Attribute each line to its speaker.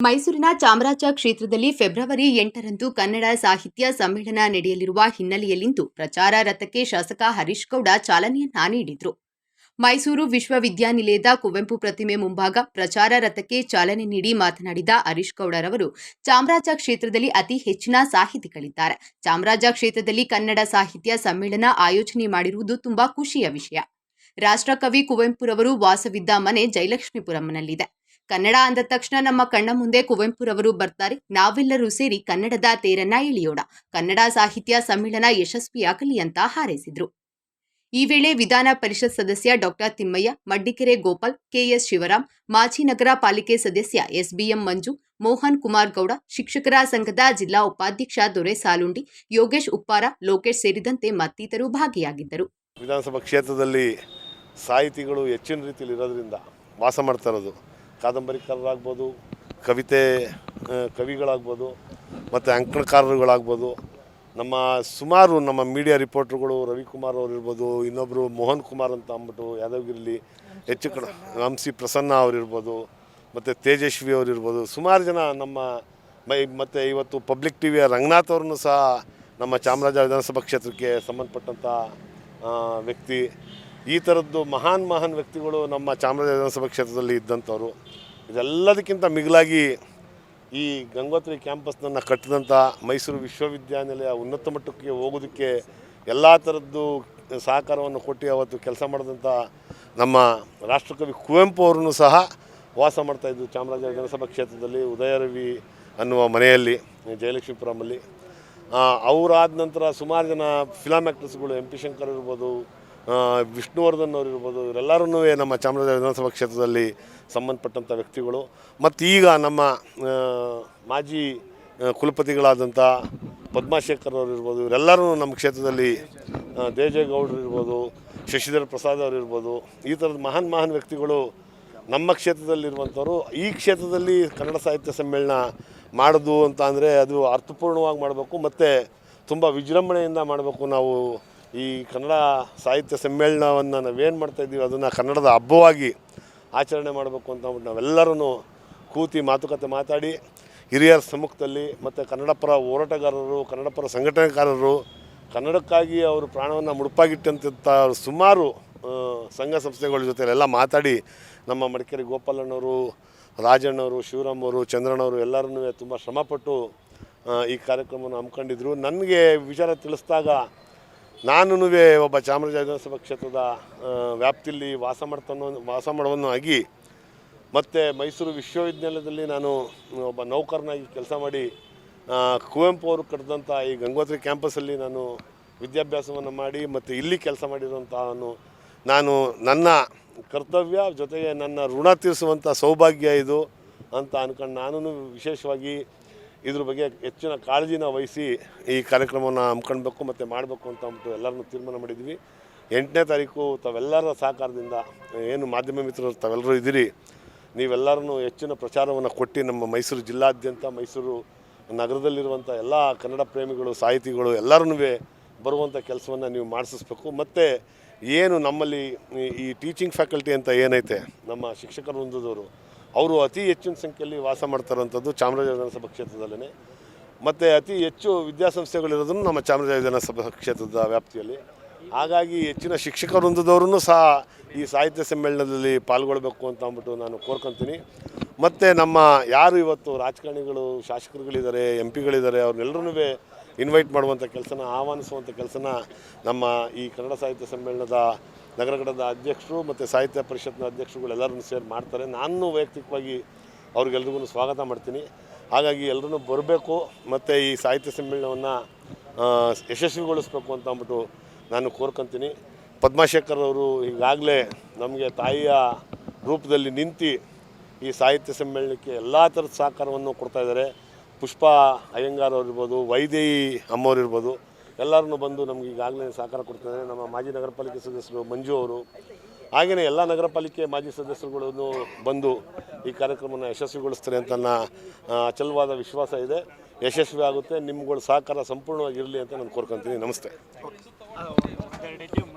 Speaker 1: ಮೈಸೂರಿನ ಚಾಮರಾಜ ಕ್ಷೇತ್ರದಲ್ಲಿ ಫೆಬ್ರವರಿ ಎಂಟರಂದು ಕನ್ನಡ ಸಾಹಿತ್ಯ ಸಮ್ಮೇಳನ ನಡೆಯಲಿರುವ ಹಿನ್ನೆಲೆಯಲ್ಲಿಂದು ಪ್ರಚಾರ ರಥಕ್ಕೆ ಶಾಸಕ ಹರೀಶ್ ಗೌಡ ಚಾಲನೆಯನ್ನ ನೀಡಿದರು. ಮೈಸೂರು ವಿಶ್ವವಿದ್ಯಾನಿಲಯದ ಕುವೆಂಪು ಪ್ರತಿಮೆ ಮುಂಭಾಗ ಪ್ರಚಾರ ರಥಕ್ಕೆ ಚಾಲನೆ ನೀಡಿ ಮಾತನಾಡಿದ ಹರೀಶ್ ಗೌಡರವರು, ಚಾಮರಾಜ ಕ್ಷೇತ್ರದಲ್ಲಿ ಅತಿ ಹೆಚ್ಚಿನ ಸಾಹಿತಿಗಳಿದ್ದಾರೆ. ಚಾಮರಾಜ ಕ್ಷೇತ್ರದಲ್ಲಿ ಕನ್ನಡ ಸಾಹಿತ್ಯ ಸಮ್ಮೇಳನ ಆಯೋಜನೆ ಮಾಡಿರುವುದು ತುಂಬಾ ಖುಷಿಯ ವಿಷಯ. ರಾಷ್ಟ್ರಕವಿ ಕುವೆಂಪುರವರು ವಾಸವಿದ್ದ ಮನೆ ಜಯಲಕ್ಷ್ಮೀಪುರಂನಲ್ಲಿದೆ ಕನ್ನಡ ಅಂದ ತಕ್ಷಣ ನಮ್ಮ ಕಣ್ಣ ಮುಂದೆ ಕುವೆಂಪುರವರು ಬರ್ತಾರೆ. ನಾವೆಲ್ಲರೂ ಸೇರಿ ಕನ್ನಡದ ತೇರನ್ನ ಇಳಿಯೋಣ. ಕನ್ನಡ ಸಾಹಿತ್ಯ ಸಮ್ಮೇಳನ ಯಶಸ್ವಿಯಾಗಲಿ ಅಂತ ಹಾರೈಸಿದ್ರು. ಈ ವೇಳೆ ವಿಧಾನ ಪರಿಷತ್ ಸದಸ್ಯ ಡಾಕ್ಟರ್ ತಿಮ್ಮಯ್ಯ, ಮಡ್ಡಿಕೆರೆ ಗೋಪಾಲ್, ಕೆಎಸ್ ಶಿವರಾಮ್, ಮಾಜಿ ನಗರ ಪಾಲಿಕೆ ಸದಸ್ಯ ಎಸ್ಬಿಎಂ ಮಂಜು, ಮೋಹನ್ ಕುಮಾರ್ ಗೌಡ, ಶಿಕ್ಷಕರ ಸಂಘದ ಜಿಲ್ಲಾ ಉಪಾಧ್ಯಕ್ಷ ದೊರೆ ಸಾಲುಂಡಿ, ಯೋಗೇಶ್ ಉಪ್ಪಾರ, ಲೋಕೇಶ್ ಸೇರಿದಂತೆ ಮತ್ತಿತರು ಭಾಗಿಯಾಗಿದ್ದರು.
Speaker 2: ವಿಧಾನಸಭಾ ಕ್ಷೇತ್ರದಲ್ಲಿ ಸಾಹಿತಿಗಳು ಹೆಚ್ಚಿನ ರೀತಿಯಲ್ಲಿ ಇರೋದ್ರಿಂದ ವಾಸ ಮಾಡ್ತಾ ಇರೋದು ಕಾದಂಬರಿಕಾರರಾಗ್ಬೋದು ಕವಿತೆ ಕವಿಗಳಾಗ್ಬೋದು, ಮತ್ತು ಅಂಕಣಕಾರರುಗಳಾಗ್ಬೋದು, ನಮ್ಮ ಸುಮಾರು ನಮ್ಮ ಮೀಡಿಯಾ ರಿಪೋರ್ಟ್ರುಗಳು ರವಿಕುಮಾರ್ ಅವರು ಇರ್ಬೋದು ಇನ್ನೊಬ್ಬರು ಮೋಹನ್ ಕುಮಾರ್ ಅಂತ ಅಂದ್ಬಿಟ್ಟು ಯಾದಗಿರಿಲಿ ಹೆಚ್ಚು ಕಡೆ ಸಿ ಪ್ರಸನ್ನ ಅವರಿರ್ಬೋದು, ಮತ್ತು ತೇಜಸ್ವಿ ಅವರಿರ್ಬೋದು, ಸುಮಾರು ಜನ ನಮ್ಮ ಮೈ, ಮತ್ತು ಇವತ್ತು ಪಬ್ಲಿಕ್ ಟಿ ವಿಯ ರಂಗನಾಥ್ ಅವ್ರನ್ನೂ ಸಹ ನಮ್ಮ ಚಾಮರಾಜ ವಿಧಾನಸಭಾ ಕ್ಷೇತ್ರಕ್ಕೆ ಸಂಬಂಧಪಟ್ಟಂಥ ವ್ಯಕ್ತಿ. ಈ ಥರದ್ದು ಮಹಾನ್ ಮಹಾನ್ ವ್ಯಕ್ತಿಗಳು ನಮ್ಮ ಚಾಮರಾಜ ವಿಧಾನಸಭಾ ಕ್ಷೇತ್ರದಲ್ಲಿ ಇದ್ದಂಥವ್ರು, ಇದೆಲ್ಲದಕ್ಕಿಂತ ಮಿಗಿಲಾಗಿ ಈ ಗಂಗೋತ್ರಿ ಕ್ಯಾಂಪಸ್ನನ್ನು ಕಟ್ಟಿದಂಥ ಮೈಸೂರು ವಿಶ್ವವಿದ್ಯಾನಿಲಯ ಉನ್ನತ ಮಟ್ಟಕ್ಕೆ ಹೋಗೋದಕ್ಕೆ ಎಲ್ಲ ಥರದ್ದು ಸಹಕಾರವನ್ನು ಕೊಟ್ಟು ಅವತ್ತು ಕೆಲಸ ಮಾಡಿದಂಥ ನಮ್ಮ ರಾಷ್ಟ್ರಕವಿ ಕುವೆಂಪು ಅವರನ್ನು ಸಹ ವಾಸ ಮಾಡ್ತಾಯಿದ್ದು ಚಾಮರಾಜ ವಿಧಾನಸಭಾ ಕ್ಷೇತ್ರದಲ್ಲಿ ಉದಯರವಿ ಅನ್ನುವ ಮನೆಯಲ್ಲಿ, ಜಯಲಕ್ಷ್ಮೀಪುರಮಲ್ಲಿ. ಅವರಾದ ನಂತರ ಸುಮಾರು ಜನ ಫಿಲಮ್ ಆ್ಯಕ್ಟರ್ಸ್ಗಳು ಎಂ ಪಿ ಶಂಕರ್ ಇರ್ಬೋದು ವಿಷ್ಣುವರ್ಧನ್ ಅವರು ಇರ್ಬೋದು ಇವರೆಲ್ಲರೂ ನಮ್ಮ ಚಾಮರಾಜ ವಿಧಾನಸಭಾ ಕ್ಷೇತ್ರದಲ್ಲಿ ಸಂಬಂಧಪಟ್ಟಂಥ ವ್ಯಕ್ತಿಗಳು. ಮತ್ತು ಈಗ ನಮ್ಮ ಮಾಜಿ ಕುಲಪತಿಗಳಾದಂಥ ಪದ್ಮಾಶೇಖರ್ ಅವರು ಇರ್ಬೋದು ಇವರೆಲ್ಲರೂ ನಮ್ಮ ಕ್ಷೇತ್ರದಲ್ಲಿ ದೇಜೇಗೌಡರು ಇರ್ಬೋದು, ಶಶಿಧರ್ ಪ್ರಸಾದ್ ಅವರು ಇರ್ಬೋದು ಈ ಥರದ ಮಹಾನ್ ಮಹಾನ್ ವ್ಯಕ್ತಿಗಳು ನಮ್ಮ ಕ್ಷೇತ್ರದಲ್ಲಿರುವಂಥವ್ರು. ಈ ಕ್ಷೇತ್ರದಲ್ಲಿ ಕನ್ನಡ ಸಾಹಿತ್ಯ ಸಮ್ಮೇಳನ ಮಾಡೋದು ಅಂತ ಅಂದರೆ ಅದು ಅರ್ಥಪೂರ್ಣವಾಗಿ ಮಾಡಬೇಕು, ಮತ್ತು ತುಂಬ ವಿಜೃಂಭಣೆಯಿಂದ ಮಾಡಬೇಕು ನಾವು ಈ ಕನ್ನಡ ಸಾಹಿತ್ಯ ಸಮ್ಮೇಳನವನ್ನು ನಾವೇನು ಮಾಡ್ತಾಯಿದ್ದೀವಿ ಅದನ್ನು ಕನ್ನಡದ ಹಬ್ಬವಾಗಿ ಆಚರಣೆ ಮಾಡಬೇಕು ಅಂತ ಅಂದ್ಬಿಟ್ಟು ನಾವೆಲ್ಲರೂ ಕೂತಿ ಮಾತುಕತೆ ಮಾತಾಡಿ, ಹಿರಿಯರ ಸಮ್ಮುಖದಲ್ಲಿ ಮತ್ತು ಕನ್ನಡ ಪರ ಹೋರಾಟಗಾರರು ಕನ್ನಡ ಪರ ಸಂಘಟನೆಕಾರರು ಕನ್ನಡಕ್ಕಾಗಿ ಅವರು ಪ್ರಾಣವನ್ನು ಮುಡುಪಾಗಿಟ್ಟಂಥ ಸುಮಾರು ಸಂಘ ಸಂಸ್ಥೆಗಳ ಜೊತೆ ಮಾತಾಡಿ ನಮ್ಮ ಮಡಿಕೇರಿ ಗೋಪಾಲಣ್ಣವರು, ರಾಜಣ್ಣವರು, ಶಿವರಾಮವರು, ಚಂದ್ರಣ್ಣವರು ಎಲ್ಲರನ್ನೂ ತುಂಬ ಶ್ರಮಪಟ್ಟು ಈ ಕಾರ್ಯಕ್ರಮವನ್ನು ಹಮ್ಮಿಕೊಂಡಿದ್ರು. ನನಗೆ ವಿಚಾರ ತಿಳಿಸಿದಾಗ ನಾನು ಒಬ್ಬ ಚಾಮರಾಜ ವಿಧಾನಸಭಾ ಕ್ಷೇತ್ರದ ವ್ಯಾಪ್ತಿಯಲ್ಲಿ ವಾಸ ಮಾಡ್ತಾನೋ, ವಾಸ ಮಾಡೋವನ್ನು ಆಗಿ ಮತ್ತು ಮೈಸೂರು ವಿಶ್ವವಿದ್ಯಾಲಯದಲ್ಲಿ ನಾನು ಒಬ್ಬ ನೌಕರನಾಗಿ ಕೆಲಸ ಮಾಡಿ ಕುವೆಂಪು ಅವರು ಕಟ್ಟಿದಂಥ ಈ ಗಂಗೋತ್ರಿ ಕ್ಯಾಂಪಸಲ್ಲಿ ನಾನು ವಿದ್ಯಾಭ್ಯಾಸವನ್ನು ಮಾಡಿ ಮತ್ತು ಇಲ್ಲಿ ಕೆಲಸ ಮಾಡಿರುವಂಥವನು ನಾನು ನನ್ನ ಕರ್ತವ್ಯ ಜೊತೆಗೆ ನನ್ನ ಋಣ ತೀರಿಸುವಂಥ ಸೌಭಾಗ್ಯ ಇದು ಅಂತ ಅನ್ಕೊಂಡು ನಾನು ವಿಶೇಷವಾಗಿ ಇದ್ರ ಬಗ್ಗೆ ಹೆಚ್ಚಿನ ಕಾಳಜಿನ ವಹಿಸಿ ಈ ಕಾರ್ಯಕ್ರಮವನ್ನು ಹಮ್ಮಿಕೊಳ್ಬೇಕು ಮತ್ತು ಮಾಡಬೇಕು ಅಂತ ಅಂದ್ಬಿಟ್ಟು ಎಲ್ಲರನ್ನೂ ತೀರ್ಮಾನ ಮಾಡಿದ್ವಿ ಎಂಟನೇ ತಾರೀಕು ತಾವೆಲ್ಲರ ಸಹಕಾರದಿಂದ ಏನು ಮಾಧ್ಯಮ ಮಿತ್ರರು ತಾವೆಲ್ಲರೂ ಇದ್ದೀರಿ. ನೀವೆಲ್ಲರೂ ಹೆಚ್ಚಿನ ಪ್ರಚಾರವನ್ನು ಕೊಟ್ಟು ನಮ್ಮ ಮೈಸೂರು ಜಿಲ್ಲಾದ್ಯಂತ, ಮೈಸೂರು ನಗರದಲ್ಲಿರುವಂಥ ಎಲ್ಲ ಕನ್ನಡ ಪ್ರೇಮಿಗಳು, ಸಾಹಿತಿಗಳು ಎಲ್ಲರೂ ಬರುವಂಥ ಕೆಲಸವನ್ನು ನೀವು ಮಾಡಿಸಬೇಕು ಮತ್ತು ಏನು ನಮ್ಮಲ್ಲಿ ಈ- ಟೀಚಿಂಗ್ ಫ್ಯಾಕಲ್ಟಿ ಅಂತ ಏನೈತೆ, ನಮ್ಮ ಶಿಕ್ಷಕರ ವೃಂದದವರು ಅವರು ಅತಿ ಹೆಚ್ಚಿನ ಸಂಖ್ಯೆಯಲ್ಲಿ ವಾಸ ಮಾಡ್ತಾರಂಥದ್ದು ಚಾಮರಾಜ ವಿಧಾನಸಭಾ ಕ್ಷೇತ್ರದಲ್ಲೇ ಮತ್ತು ಅತಿ ಹೆಚ್ಚು ವಿದ್ಯಾಸಂಸ್ಥೆಗಳಿರೋದನ್ನು ನಮ್ಮ ಚಾಮರಾಜ ವಿಧಾನಸಭಾ ಕ್ಷೇತ್ರದ ವ್ಯಾಪ್ತಿಯಲ್ಲಿ. ಹಾಗಾಗಿ ಹೆಚ್ಚಿನ ಶಿಕ್ಷಕ ವೃಂದದವ್ರೂ ಸಹ ಈ ಸಾಹಿತ್ಯ ಸಮ್ಮೇಳನದಲ್ಲಿ ಪಾಲ್ಗೊಳ್ಬೇಕು ಅಂತ ಅಂದ್ಬಿಟ್ಟು ನಾನು ಕೋರ್ಕೊತೀನಿ. ಮತ್ತು ನಮ್ಮ ಯಾರು ಇವತ್ತು ರಾಜಕಾರಣಿಗಳು, ಶಾಸಕರುಗಳಿದ್ದಾರೆ, ಎಂ ಪಿಗಳಿದ್ದಾರೆ ಅವ್ರನ್ನೆಲ್ಲರೂ ಇನ್ವೈಟ್ ಮಾಡುವಂಥ ಕೆಲಸನ, ಆಹ್ವಾನಿಸುವಂಥ ಕೆಲಸನ ನಮ್ಮ ಈ ಕನ್ನಡ ಸಾಹಿತ್ಯ ಸಮ್ಮೇಳನದ ನಗರ ಘಟಕದ ಅಧ್ಯಕ್ಷರು ಮತ್ತು ಸಾಹಿತ್ಯ ಪರಿಷತ್ನ ಅಧ್ಯಕ್ಷರುಗಳೆಲ್ಲರನ್ನು ಸೇರಿ ಮಾಡ್ತಾರೆ. ನಾನು ವೈಯಕ್ತಿಕವಾಗಿ ಅವ್ರಿಗೆಲ್ರಿಗೂ ಸ್ವಾಗತ ಮಾಡ್ತೀನಿ. ಹಾಗಾಗಿ ಎಲ್ಲರೂ ಬರಬೇಕು ಮತ್ತು ಈ ಸಾಹಿತ್ಯ ಸಮ್ಮೇಳನವನ್ನು ಯಶಸ್ವಿಗೊಳಿಸ್ಬೇಕು ಅಂತ ಅಂದ್ಬಿಟ್ಟು ನಾನು ಕೋರ್ಕೊತೀನಿ. ಪದ್ಮಾಶೇಖರ್ ಅವರು ಈಗಾಗಲೇ ನಮಗೆ ತಾಯಿಯ ರೂಪದಲ್ಲಿ ನಿಂತು ಈ ಸಾಹಿತ್ಯ ಸಮ್ಮೇಳನಕ್ಕೆ ಎಲ್ಲ ಥರದ ಸಹಕಾರವನ್ನು ಕೊಡ್ತಾ ಇದ್ದಾರೆ. ಪುಷ್ಪ ಅಯ್ಯಂಗಾರ್ ಅವರಿರ್ಬೋದು ವೈದೇಹಿ ಅಮ್ಮವ್ರು ಇರ್ಬೋದು ಎಲ್ಲರನ್ನು ಬಂದು ನಮ್ಗೆ ಈಗಾಗಲೇ ಸಹಕಾರ ಕೊಡ್ತಿದ್ದಾರೆ. ನಮ್ಮ ಮಾಜಿ ನಗರ ಪಾಲಿಕೆ ಸದಸ್ಯರು ಮಂಜು ಅವರು ಹಾಗೆಯೇ ಎಲ್ಲ ನಗರ ಪಾಲಿಕೆ ಮಾಜಿ ಸದಸ್ಯರುಗಳನ್ನು ಬಂದು ಈ ಕಾರ್ಯಕ್ರಮನ ಯಶಸ್ವಿಗೊಳಿಸ್ತಾರೆ ಅಂತ ನನ್ನ ಅಚಲವಾದ ವಿಶ್ವಾಸ ಇದೆ. ಯಶಸ್ವಿ ಆಗುತ್ತೆ, ನಿಮ್ಗಳ ಸಹಕಾರ ಸಂಪೂರ್ಣವಾಗಿರಲಿ ಅಂತ ನಾನು ಕೋರ್ಕೊತೀನಿ. ನಮಸ್ತೆ.